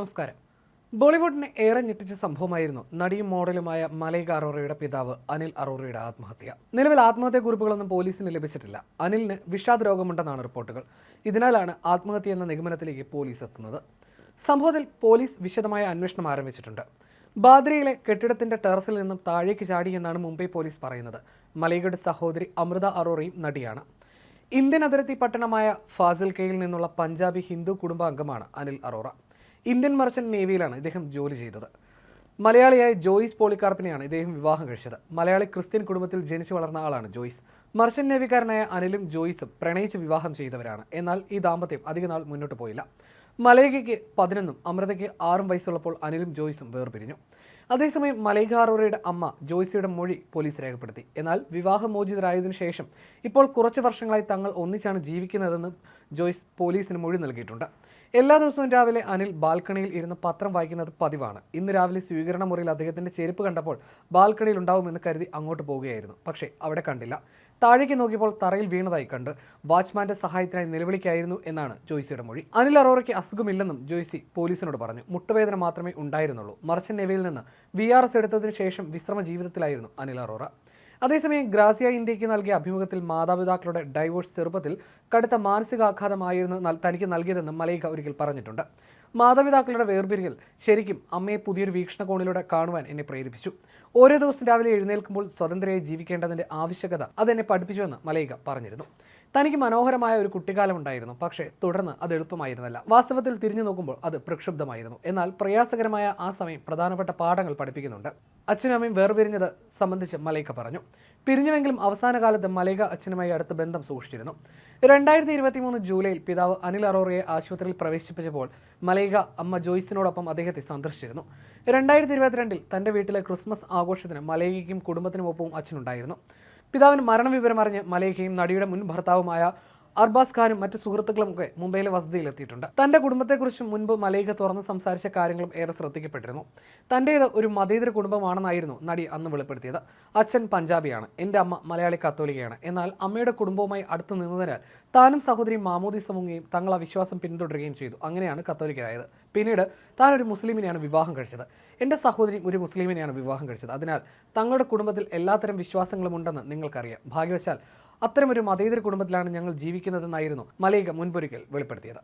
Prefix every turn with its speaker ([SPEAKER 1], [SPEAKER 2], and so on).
[SPEAKER 1] നമസ്കാരം. ബോളിവുഡിനെ ഏറെ ഞെട്ടിച്ച സംഭവമായിരുന്നു നടിയും മോഡലുമായ മലൈക അറോറയുടെ പിതാവ് അനിൽ അറോറയുടെ ആത്മഹത്യ. നിലവിൽ ആത്മഹത്യാ കുറിപ്പുകളൊന്നും പോലീസിന് ലഭിച്ചിട്ടില്ല. അനിലിന് വിഷാദ രോഗമുണ്ടെന്നാണ് റിപ്പോർട്ടുകൾ. ഇതിനാലാണ് ആത്മഹത്യ എന്ന നിഗമനത്തിലേക്ക് പോലീസ് എത്തുന്നത്. സംഭവത്തിൽ പോലീസ് വിശദമായ അന്വേഷണം ആരംഭിച്ചിട്ടുണ്ട്. ബാദ്രയിലെ കെട്ടിടത്തിന്റെ ടെറസിൽ നിന്നും താഴേക്ക് ചാടി എന്നാണ് മുംബൈ പോലീസ് പറയുന്നത്. മലൈകയുടെ സഹോദരി അമൃത അറോറയും നടിയാണ്. ഇന്ത്യൻ അതിർത്തി പട്ടണമായ ഫാസിൽക്കയിൽ നിന്നുള്ള പഞ്ചാബി ഹിന്ദു കുടുംബാംഗമാണ് അനിൽ അറോറ. ഇന്ത്യൻ മർച്ചന്റ് നേവിയിലാണ് ഇദ്ദേഹം ജോലി ചെയ്തത്. മലയാളിയായ ജോയിസ് പോളിക്കാർപ്പിനെയാണ് ഇദ്ദേഹം വിവാഹം കഴിച്ചത്. മലയാളി ക്രിസ്ത്യൻ കുടുംബത്തിൽ ജനിച്ചു വളർന്ന ആളാണ് ജോയിസ്. മർച്ചന്റ് നേവിക്കാരനായ അനിലും ജോയിസും പ്രണയിച്ച് വിവാഹം ചെയ്തവരാണ്. എന്നാൽ ഈ ദാമ്പത്യം അധികനാൾ മുന്നോട്ട് പോയില്ല. മലൈകയ്ക്ക് പതിനൊന്നും അമൃതയ്ക്ക് ആറും വയസ്സുള്ളപ്പോൾ അനിലും ജോയിസും വേർപിരിഞ്ഞു. അതേസമയം മലൈക അറോറയുടെ അമ്മ ജോയ്സിയുടെ മൊഴി പോലീസ് രേഖപ്പെടുത്തി. എന്നാൽ വിവാഹമോചിതരായതിനു ശേഷം ഇപ്പോൾ കുറച്ച് വർഷങ്ങളായി തങ്ങൾ ഒന്നിച്ചാണ് ജീവിക്കുന്നതെന്ന് ജോയ്സ് പോലീസിന് മൊഴി നൽകിയിട്ടുണ്ട്. എല്ലാ ദിവസവും രാവിലെ അനിൽ ബാൽക്കണിയിൽ ഇരുന്ന് പത്രം വായിക്കുന്നത് പതിവാണ്. ഇന്ന് രാവിലെ സ്വീകരണ മുറിയിൽ അദ്ദേഹത്തിന്റെ ചെരുപ്പ് കണ്ടപ്പോൾ ബാൽക്കണിയിൽ ഉണ്ടാവുമെന്ന് കരുതി അങ്ങോട്ട് പോവുകയായിരുന്നു. പക്ഷേ അവിടെ കണ്ടില്ല. താഴേക്ക് നോക്കിയപ്പോൾ തറയിൽ വീണതായി കണ്ട് വാച്ച്മാന്റെ സഹായത്തിനായി നിലവിളിക്കായിരുന്നു എന്നാണ് ജോയ്സിയുടെ മൊഴി. അനിൽ അറോറയ്ക്ക് അസുഖമില്ലെന്നും ജോയ്സി പോലീസിനോട് പറഞ്ഞു. മുട്ടുവേദന മാത്രമേ ഉണ്ടായിരുന്നുള്ളൂ. മർച്ചൻ നെവയിൽ നിന്ന് വി ആർ എസ് എടുത്തതിനു ശേഷം വിശ്രമ ജീവിതത്തിലായിരുന്നു അനിൽ അറോറ. അതേസമയം ഗ്രാസിയ ഇന്ത്യയ്ക്ക് നൽകിയ അഭിമുഖത്തിൽ മാതാപിതാക്കളുടെ ഡൈവോഴ്സ് ചെറുപ്പത്തിൽ കടുത്ത മാനസികാഘാതമായിരുന്നു തനിക്ക് നൽകിയതെന്ന് മലൈക ഒരിക്കൽ പറഞ്ഞിട്ടുണ്ട്. മാതാപിതാക്കളുടെ വേർപിരിയൽ ശരിക്കും അമ്മയെ പുതിയൊരു വീക്ഷണകോണിലൂടെ കാണുവാൻ എന്നെ പ്രേരിപ്പിച്ചു. ഓരോ ദിവസം രാവിലെ എഴുന്നേൽക്കുമ്പോൾ സ്വതന്ത്രയായി ജീവിക്കേണ്ടതിന്റെ ആവശ്യകത അതെന്നെ പഠിപ്പിച്ചുവെന്ന് മലൈക പറഞ്ഞിരുന്നു. തനിക്ക് മനോഹരമായ ഒരു കുട്ടിക്കാലം ഉണ്ടായിരുന്നു. പക്ഷേ തുടർന്ന് അത് എളുപ്പമായിരുന്നില്ല. വാസ്തവത്തിൽ തിരിഞ്ഞു നോക്കുമ്പോൾ അത് പ്രക്ഷുബ്ധമായിരുന്നു. എന്നാൽ പ്രയാസകരമായ ആ സമയം പ്രധാനപ്പെട്ട പാഠങ്ങൾ പഠിപ്പിക്കുന്നുണ്ട്. അച്ഛനും അമ്മയും വേർപിരിഞ്ഞത് സംബന്ധിച്ച് മലൈക്ക പറഞ്ഞു. പിരിഞ്ഞുവെങ്കിലും അവസാന കാലത്ത് മലൈക അച്ഛനുമായി അടുത്ത ബന്ധം സൂക്ഷിച്ചിരുന്നു. രണ്ടായിരത്തി ഇരുപത്തി മൂന്ന് ജൂലൈയിൽ പിതാവ് അനിൽ അറോറയെ ആശുപത്രിയിൽ പ്രവേശിപ്പിച്ചപ്പോൾ മലൈക അമ്മ ജോയ്സിനോടൊപ്പം അദ്ദേഹത്തെ സന്ദർശിച്ചിരുന്നു. രണ്ടായിരത്തി ഇരുപത്തിരണ്ടിൽ തന്റെ വീട്ടിലെ ക്രിസ്മസ് ആഘോഷത്തിന് മലൈകയ്ക്കും കുടുംബത്തിനുമൊപ്പവും അച്ഛനുണ്ടായിരുന്നു. പിതാവിന് മരണവിവരം അറിഞ്ഞ് മലേഖയും നടിയുടെ മുൻ ഭർത്താവുമായ അർബാസ് ഖാനും മറ്റ് സുഹൃത്തുക്കളും ഒക്കെ മുംബൈയിലെ വസതിയിലെത്തിയിട്ടുണ്ട്. തന്റെ കുടുംബത്തെക്കുറിച്ച് മുൻപ് മലൈക തുറന്ന് സംസാരിച്ച കാര്യങ്ങളും ഏറെ ശ്രദ്ധിക്കപ്പെട്ടിരുന്നു. തന്റേത് ഒരു മതേതര കുടുംബമാണെന്നായിരുന്നു നടി അന്ന് വെളിപ്പെടുത്തിയത്. അച്ഛൻ പഞ്ചാബിയാണ് എന്റെ അമ്മ മലയാളി കത്തോലിക്കയാണ്. എന്നാൽ അമ്മയുടെ കുടുംബവുമായി അടുത്ത് നിന്നതിനാൽ താനും സഹോദരി മാമോദി സമൂഹയും തങ്ങൾ വിശ്വാസം പിന്തുടരുകയും ചെയ്തു. അങ്ങനെയാണ് കത്തോലിക്കരായത്. പിന്നീട് താൻ ഒരു മുസ്ലിമിനെയാണ് വിവാഹം കഴിച്ചത്. എന്റെ സഹോദരി ഒരു മുസ്ലിമിനെയാണ് വിവാഹം കഴിച്ചത്. അതിനാൽ തങ്ങളുടെ കുടുംബത്തിൽ എല്ലാത്തരം വിശ്വാസങ്ങളും ഉണ്ടെന്ന് നിങ്ങൾക്കറിയാം. ഭാഗ്യവശാൽ അത്തരമൊരു മതേതര കുടുംബത്തിലാണ് ഞങ്ങൾ ജീവിക്കുന്നതെന്നായിരുന്നു മലയിക മുൻപൊരിക്കൽ വെളിപ്പെടുത്തിയത്